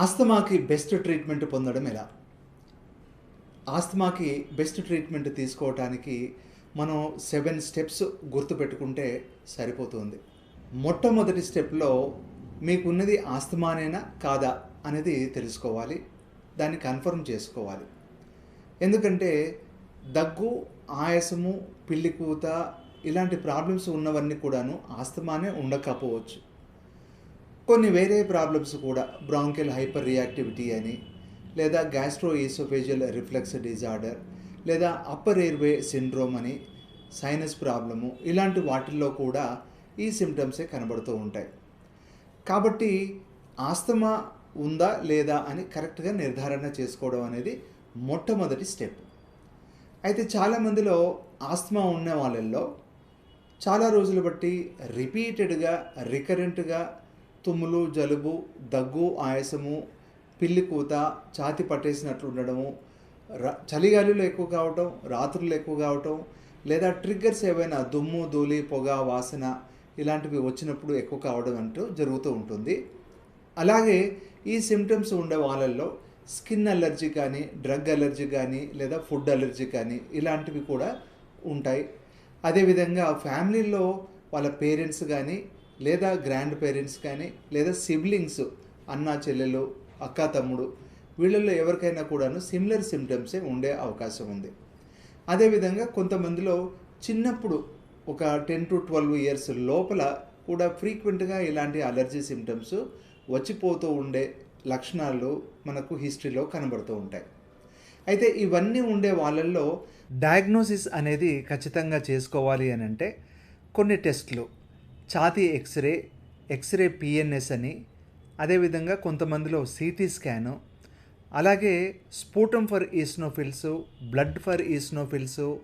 ఆస్తమాకి best treatment పొందడం ఎలా? ఆస్తమాకి best treatment తీసుకోవటానికి మనం సెవెన్ స్టెప్స్ గుర్తుపెట్టుకుంటే సరిపోతుంది. మొట్టమొదటి స్టెప్లో మీకున్నది ఆస్తమానేనా కాదా అనేది తెలుసుకోవాలి. దాన్ని కన్ఫర్మ్ చేసుకోవాలి. ఎందుకంటే దగ్గు ఆయాసము పిల్లి కూత ఇలాంటి ప్రాబ్లమ్స్ ఉన్నవన్నీ కూడాను ఆస్తమానే ఉండకపోవచ్చు. కొన్ని వేరే ప్రాబ్లమ్స్ కూడా బ్రాంకెల్ హైపర్ రియాక్టివిటీ అని లేదా గ్యాస్ట్రో ఈసోఫేజియల్ రిఫ్లెక్స్ డిజార్డర్ లేదా అప్పర్ ఎయిర్వే సిండ్రోమ్ అని సైనస్ ప్రాబ్లము ఇలాంటి వాటిల్లో కూడా ఈ సిమ్టమ్సే కనబడుతూ ఉంటాయి. కాబట్టి ఆస్తమా ఉందా లేదా అని కరెక్ట్గా నిర్ధారణ చేసుకోవడం అనేది మొట్టమొదటి స్టెప్ అయితే చాలామందిలో ఆస్తమా ఉన్న వాళ్ళల్లో చాలా రోజులు బట్టి రిపీటెడ్గా రికరెంట్గా తుమ్ములు జలుబు దగ్గు ఆయాసము పిల్లి కూత ఛాతి పట్టేసినట్లు ఉండడము ర- చలిగాలిలో ఎక్కువ కావటం రాత్రులు ఎక్కువ కావటం లేదా ట్రిగ్గర్స్ ఏవైనా దుమ్ము ధూళి పొగ వాసన ఇలాంటివి వచ్చినప్పుడు ఎక్కువ కావడం అంటూ జరుగుతూ ఉంటుంది. అలాగే ఈ సిమ్టమ్స్ ఉండే వాళ్ళల్లో స్కిన్ అలర్జీ కానీ డ్రగ్ అలర్జీ కానీ లేదా ఫుడ్ అలర్జీ కానీ ఇలాంటివి కూడా ఉంటాయి. అదేవిధంగా ఫ్యామిలీలో వాళ్ళ పేరెంట్స్ కానీ లేదా గ్రాండ్ పేరెంట్స్ కానీ లేదా సిబ్లింగ్స్ అన్న చెల్లెలు అక్క తమ్ముడు వీళ్ళల్లో ఎవరికైనా కూడాను సిమిలర్ సిమ్టమ్సే ఉండే అవకాశం ఉంది. అదేవిధంగా కొంతమందిలో చిన్నప్పుడు ఒక టెన్ టు ట్వెల్వ్ ఇయర్స్ లోపల కూడా ఫ్రీక్వెంట్గా ఇలాంటి అలర్జీ సిమ్టమ్స్ వచ్చిపోతూ ఉండే లక్షణాలు మనకు హిస్టరీలో కనబడుతూ ఉంటాయి. అయితే ఇవన్నీ ఉండే వాళ్ళల్లో డయాగ్నోసిస్ అనేది ఖచ్చితంగా చేసుకోవాలి అని అంటే కొన్ని టెస్ట్లు ఛాతీ ఎక్స్రే ఎక్స్రే పిఎన్ఎస్ అని. అదేవిధంగా కొంతమందిలో సిటీ స్కాను. అలాగే sputum for eosinophils blood for eosinophils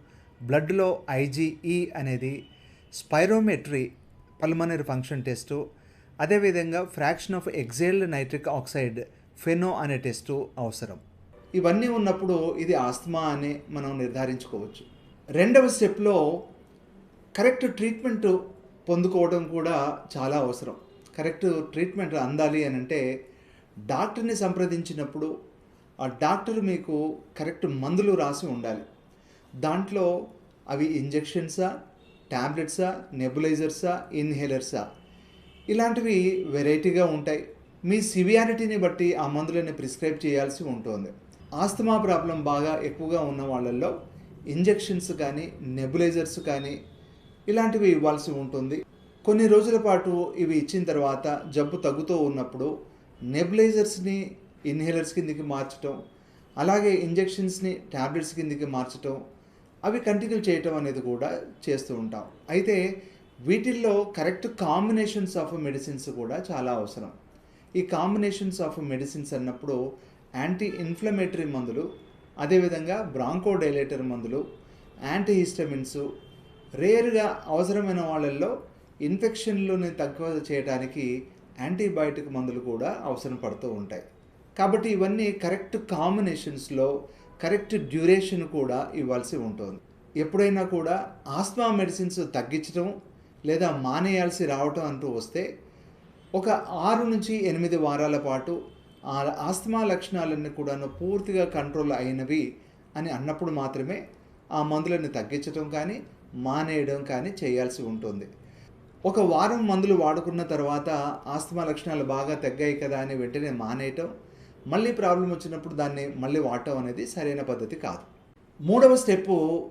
బ్లడ్లో ఐజీఈ అనేది స్పైరోమెట్రీ పల్మనరీ ఫంక్షన్ టెస్టు. అదేవిధంగా fraction of exhaled nitric oxide FeNO అనే టెస్టు అవసరం. ఇవన్నీ ఉన్నప్పుడు ఇది ఆస్తమా అని మనం నిర్ధారించుకోవచ్చు. రెండవ స్టెప్లో కరెక్ట్ ట్రీట్మెంట్ పొందుకోవడం కూడా చాలా అవసరం. కరెక్ట్ ట్రీట్మెంట్ అందాలి అని అంటే డాక్టర్ని సంప్రదించినప్పుడు ఆ డాక్టర్ మీకు కరెక్ట్ మందులు రాసి ఉండాలి. దాంట్లో అవి ఇంజెక్షన్సా ట్యాబ్లెట్సా నెబులైజర్సా ఇన్హేలర్సా? ఇలాంటివి వెరైటీగా ఉంటాయి. మీ సివియారిటీని బట్టి ఆ మందులని ప్రిస్క్రైబ్ చేయాల్సి ఉంటుంది. ఆస్తమా ప్రాబ్లం బాగా ఎక్కువగా ఉన్న వాళ్ళల్లో ఇంజెక్షన్స్ కానీ నెబులైజర్స్ కానీ ఇలాంటివి ఇవ్వాల్సి ఉంటుంది. కొన్ని రోజుల పాటు ఇవి ఇచ్చిన తర్వాత జబ్బు తగ్గుతూ ఉన్నప్పుడు నెబులైజర్స్ని ఇన్హేలర్స్ కిందికి మార్చటం అలాగే ఇంజెక్షన్స్ని ట్యాబ్లెట్స్ కిందికి మార్చటం అవి కంటిన్యూ చేయటం అనేది కూడా చేస్తూ ఉంటాం. అయితే వీటిల్లో కరెక్ట్ కాంబినేషన్స్ ఆఫ్ మెడిసిన్స్ కూడా చాలా అవసరం. ఈ కాంబినేషన్స్ ఆఫ్ మెడిసిన్స్ అన్నప్పుడు యాంటీ ఇన్ఫ్లమేటరీ మందులు అదేవిధంగా బ్రాంకోడైలేటర్ మందులు యాంటీ హిస్టమిన్స్ రేరుగా అవసరమైన వాళ్ళల్లో ఇన్ఫెక్షన్లని తక్కువ చేయడానికి యాంటీబయాటిక్ మందులు కూడా అవసరం పడుతూ ఉంటాయి. కాబట్టి ఇవన్నీ కరెక్ట్ కాంబినేషన్స్లో కరెక్ట్ డ్యూరేషన్ కూడా ఇవ్వాల్సి ఉంటుంది. ఎప్పుడైనా కూడా ఆస్మా మెడిసిన్స్ తగ్గించడం లేదా మానేయాల్సి రావటం అంటూ వస్తే ఒక ఆరు నుంచి ఎనిమిది వారాల పాటు ఆ ఆస్తమా లక్షణాలన్నీ కూడాను పూర్తిగా కంట్రోల్ అయినవి అని అన్నప్పుడు మాత్రమే ఆ మందులను తగ్గించడం కానీ మానేయడం కానీ చేయాల్సి ఉంటుంది. ఒక వారం మందులు వాడుకున్న తర్వాత ఆస్తమా లక్షణాలు బాగా తగ్గాయి కదా అని వెంటనే మానేయటం మళ్ళీ ప్రాబ్లం వచ్చినప్పుడు దాన్ని మళ్ళీ వాడటం అనేది సరైన పద్ధతి కాదు. మూడవ స్టెప్పు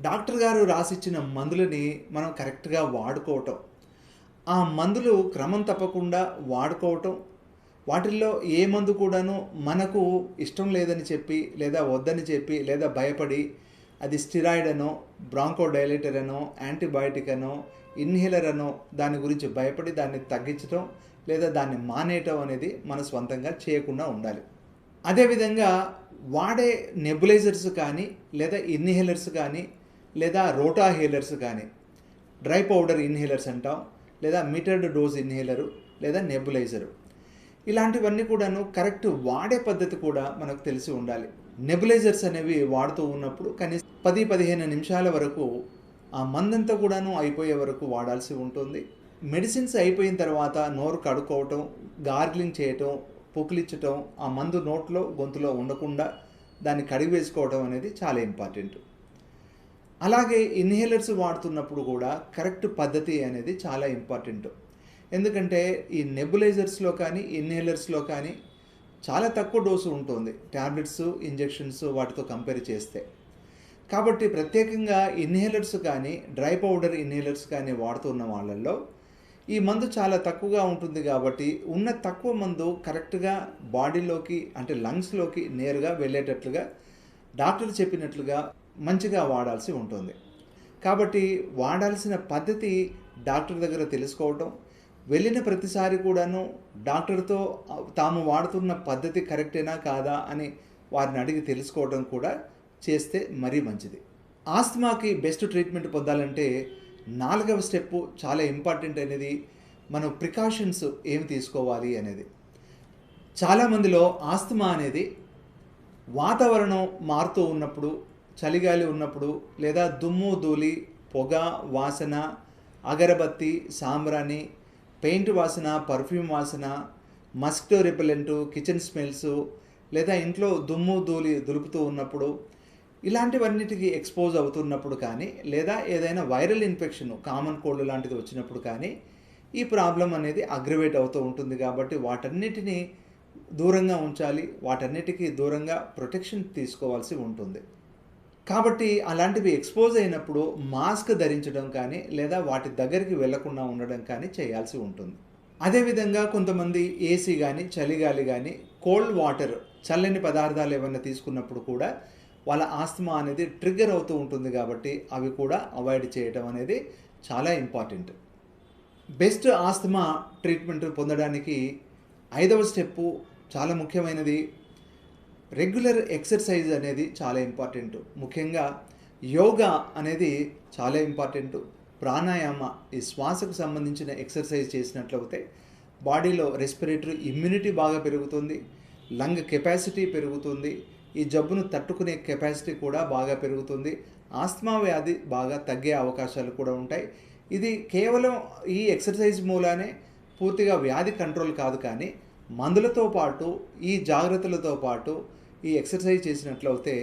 డాక్టర్ గారు రాసిచ్చిన మందులని మనం కరెక్ట్గా వాడుకోవటం. ఆ మందులు క్రమం తప్పకుండా వాడుకోవటం. వాటిల్లో ఏ మందు కూడాను మనకు ఇష్టం లేదని చెప్పి లేదా వద్దని చెప్పి లేదా భయపడి అది స్టిరాయిడ్ అనో బ్రాంకోడైలేటర్ అనో యాంటీబయాటిక్ అనో ఇన్హేలర్ అనో దాని గురించి భయపడి దాన్ని తగ్గించడం లేదా దాన్ని మానేయటం అనేది మన స్వంతంగా చేయకుండా ఉండాలి. అదేవిధంగా వాడే నెబులైజర్స్ కానీ లేదా ఇన్హేలర్స్ కానీ లేదా రోటా హేలర్స్ కానీ డ్రై పౌడర్ ఇన్హేలర్స్ అంటాం లేదా మీటర్డ్ డోస్ ఇన్హేలరు లేదా నెబులైజరు. ఇలాంటివన్నీ కూడాను కరెక్ట్ వాడే పద్ధతి కూడా మనకు తెలిసి ఉండాలి. నెబులైజర్స్ అనేవి వాడుతూ ఉన్నప్పుడు కనీసం పది పదిహేను నిమిషాల వరకు ఆ మందంతా కూడాను అయిపోయే వరకు వాడాల్సి ఉంటుంది. మెడిసిన్స్ అయిపోయిన తర్వాత నోరు కడుక్కోవటం గార్గ్లింగ్ చేయటం పుకిలిచ్చటం ఆ మందు నోట్లో గొంతులో ఉండకుండా దాన్ని కడిగి వేసుకోవడం అనేది చాలా ఇంపార్టెంట్. అలాగే ఇన్హేలర్స్ వాడుతున్నప్పుడు కూడా కరెక్ట్ పద్ధతి అనేది చాలా ఇంపార్టెంట్. ఎందుకంటే ఈ నెబులైజర్స్లో కానీ ఇన్హేలర్స్లో కానీ చాలా తక్కువ డోసు ఉంటుంది. ట్యాబ్లెట్స్ ఇంజెక్షన్స్ వాటితో కంపేర్ చేస్తే. కాబట్టి ప్రత్యేకంగా ఇన్హేలర్స్ కానీ డ్రై పౌడర్ ఇన్హేలర్స్ కానీ వాడుతున్న వాళ్ళల్లో ఈ మందు చాలా తక్కువగా ఉంటుంది కాబట్టి ఉన్న తక్కువ మందు కరెక్ట్గా బాడీలోకి అంటే లంగ్స్లోకి నేరుగా వెళ్ళేటట్లుగా డాక్టర్ చెప్పినట్లుగా మంచిగా వాడాల్సి ఉంటుంది. కాబట్టి వాడాల్సిన పద్ధతి డాక్టర్ దగ్గర తెలుసుకోవటం వెళ్ళిన ప్రతిసారి కూడాను డాక్టర్తో తాము వాడుతున్న పద్ధతి కరెక్టేనా కాదా అని వారిని అడిగి తెలుసుకోవడం కూడా చేస్తే మరీ మంచిది. ఆస్మాకి బెస్ట్ ట్రీట్మెంట్ పొందాలంటే నాలుగవ స్టెప్ చాలా ఇంపార్టెంట్ అనేది మనం ప్రికాషన్స్ ఏమి తీసుకోవాలి అనేది. చాలామందిలో ఆస్తమా అనేది వాతావరణం మారుతూ ఉన్నప్పుడు చలిగాలి ఉన్నప్పుడు లేదా దుమ్ము ధూళి పొగ వాసన అగరబత్తి సాంబ్రాణి పెయింట్ వాసన పర్ఫ్యూమ్ వాసన మస్కిటో రిపెలెంటు కిచెన్ స్మెల్స్ లేదా ఇంట్లో దుమ్ము ధూళి దులుపుతూ ఉన్నప్పుడు ఇలాంటివన్నిటికీ ఎక్స్పోజ్ అవుతున్నప్పుడు కానీ లేదా ఏదైనా వైరల్ ఇన్ఫెక్షన్ కామన్ కోల్డ్ లాంటిది వచ్చినప్పుడు కానీ ఈ ప్రాబ్లం అనేది అగ్రవేట్ అవుతూ ఉంటుంది కాబట్టి వాటన్నిటిని దూరంగా ఉంచాలి వాటన్నిటికీ దూరంగా ప్రొటెక్షన్ తీసుకోవాల్సి ఉంటుంది. కాబట్టి అలాంటివి ఎక్స్పోజ్ అయినప్పుడు మాస్క్ ధరించడం కానీ లేదా వాటి దగ్గరికి వెళ్ళకుండా ఉండడం కానీ చేయాల్సి ఉంటుంది. అదేవిధంగా కొంతమంది ఏసీ కానీ చలిగాలి కానీ కోల్డ్ వాటర్ చల్లని పదార్థాలు ఏమైనా తీసుకున్నప్పుడు కూడా వాళ్ళ ఆస్తమా అనేది ట్రిగ్గర్ అవుతూ ఉంటుంది కాబట్టి అవి కూడా అవాయిడ్ చేయటం అనేది చాలా ఇంపార్టెంట్. బెస్ట్ ఆస్తమా ట్రీట్మెంట్ పొందడానికి ఐదవ స్టెప్పు చాలా ముఖ్యమైనది. రెగ్యులర్ ఎక్సర్సైజ్ అనేది చాలా ఇంపార్టెంట్. ముఖ్యంగా యోగా అనేది చాలా ఇంపార్టెంట్. ప్రాణాయామ ఈ శ్వాసకు సంబంధించిన ఎక్సర్సైజ్ చేసినట్లయితే బాడీలో రెస్పిరేటరీ ఇమ్యూనిటీ బాగా పెరుగుతుంది. లంగ్ కెపాసిటీ పెరుగుతుంది. ఈ జబ్బును తట్టుకునే కెపాసిటీ కూడా బాగా పెరుగుతుంది. ఆస్మా వ్యాధి బాగా తగ్గే అవకాశాలు కూడా ఉంటాయి. ఇది కేవలం ఈ ఎక్సర్సైజ్ మూలానే పూర్తిగా వ్యాధి కంట్రోల్ కాదు కానీ మందులతో పాటు ఈ జాగ్రత్తలతో పాటు ఈ ఎక్సర్సైజ్ చేసినట్లయితే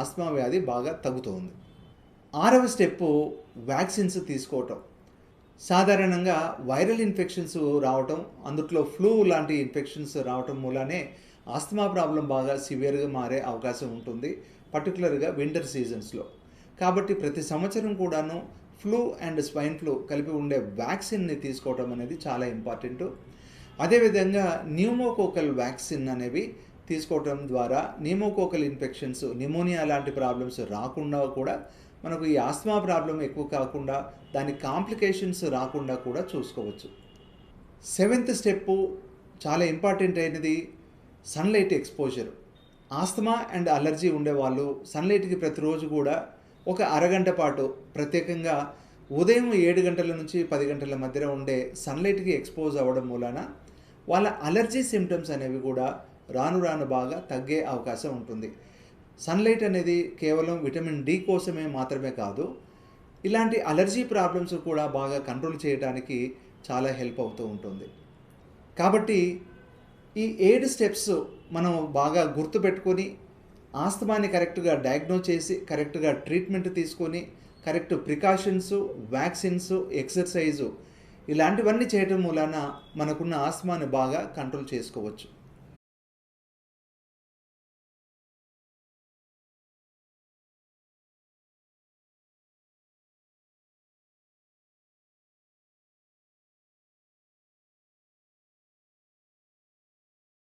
ఆస్తమా వ్యాధి బాగా తగ్గుతుంది. ఆరవ స్టెప్పు వ్యాక్సిన్స్ తీసుకోవటం. సాధారణంగా వైరల్ ఇన్ఫెక్షన్స్ రావటం అందుట్లో ఫ్లూ లాంటి ఇన్ఫెక్షన్స్ రావటం మూలానే ఆస్తమా ప్రాబ్లం బాగా సివియర్గా మారే అవకాశం ఉంటుంది పర్టికులర్గా వింటర్ సీజన్స్లో. కాబట్టి ప్రతి సంవత్సరం కూడాను ఫ్లూ అండ్ స్వైన్ ఫ్లూ కలిపి ఉండే వ్యాక్సిన్ని తీసుకోవటం అనేది చాలా ఇంపార్టెంట్. అదేవిధంగా న్యూమోకోకల్ వ్యాక్సిన్ అనేవి తీసుకోవటం ద్వారా న్యూమోకోకల్ ఇన్ఫెక్షన్స్ నిమోనియా లాంటి ప్రాబ్లమ్స్ రాకుండా కూడా మనకు ఈ ఆస్తమా ప్రాబ్లం ఎక్కువ కాకుండా దాని కాంప్లికేషన్స్ రాకుండా కూడా చూసుకోవచ్చు. సెవెంత్ స్టెప్పు చాలా ఇంపార్టెంట్ అయినది sunlight exposure asthma and allergy ఉండేవాళ్ళు సన్లైట్కి ప్రతిరోజు కూడా ఒక అరగంట పాటు ప్రత్యేకంగా ఉదయం ఏడు గంటల నుంచి పది గంటల మధ్యలో ఉండే సన్లైట్కి ఎక్స్పోజ్ అవ్వడం మూలాన వాళ్ళ అలర్జీ సిమ్టమ్స్ అనేవి కూడా రాను రాను బాగా తగ్గే అవకాశం ఉంటుంది. సన్లైట్ అనేది కేవలం విటమిన్ డి కోసమే మాత్రమే కాదు ఇలాంటి అలర్జీ ప్రాబ్లమ్స్ కూడా బాగా కంట్రోల్ చేయడానికి చాలా హెల్ప్ అవుతూ ఉంటుంది. కాబట్టి ఈ ఏడు స్టెప్స్ మనం బాగా గుర్తుపెట్టుకొని ఆస్తమాని కరెక్ట్గా డయాగ్నోజ్ చేసి కరెక్ట్గా ట్రీట్మెంట్ తీసుకొని కరెక్ట్ ప్రికాషన్స్ వ్యాక్సిన్స్ ఎక్సర్సైజు ఇలాంటివన్నీ చేయటం మూలాన మనకున్న ఆస్తమాని బాగా కంట్రోల్ చేసుకోవచ్చు.